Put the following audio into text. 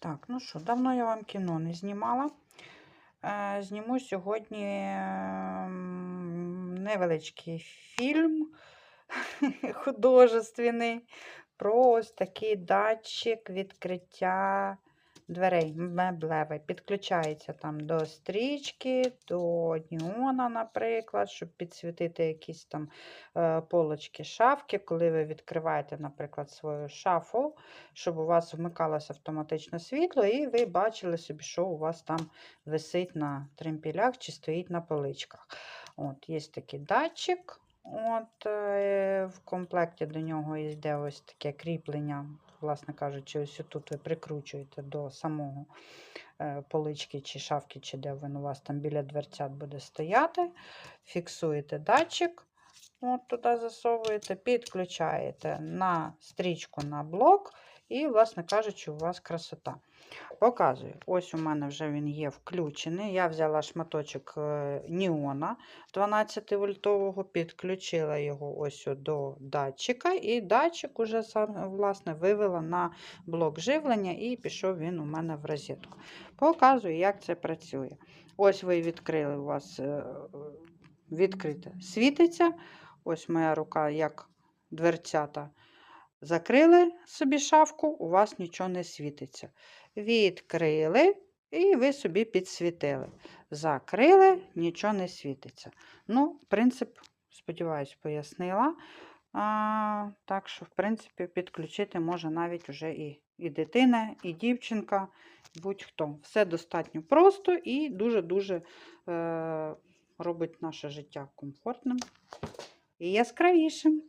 Так, ну що, давно я вам кіно не знімала. Е, Зніму сьогодні ем, невеличкий фільм художественний про ось такий датчик відкриття дверей меблевий. Підключається там до стрічки, до неона, наприклад, щоб підсвітити якісь там е, полочки шафки, коли ви відкриваєте, наприклад, свою шафу, щоб у вас вмикалося автоматично світло, і ви бачили собі, що у вас там висить на тремпілях чи стоїть на поличках. От, Є такий датчик. От, е, В комплекті до нього йде ось таке кріплення, власне кажучи, ось тут ви прикручуєте до самого е, полички чи шафки, чи де він у вас там біля дверцят буде стояти. Фіксуєте датчик, от туди засовуєте, підключаєте на стрічку на блок, і, власне кажучи, у вас красота. Показую. Ось у мене вже він є включений. Я взяла шматочок е, Ніона 12-вольтового, підключила його ось до датчика, і датчик уже сам власне вивела на блок живлення, і пішов він у мене в розетку. Показую, як це працює. Ось ви відкрили у вас е, відкрите світиться. Ось моя рука, як дверцята. Закрили собі шафку, у вас нічого не світиться. Відкрили, і ви собі підсвітили. Закрили, нічого не світиться. Ну, принцип, сподіваюсь, пояснила. А, так що, в принципі, підключити може навіть уже і, і дитина, і дівчинка, будь-хто. Все достатньо просто і дуже-дуже е, робить наше життя комфортним і яскравішим.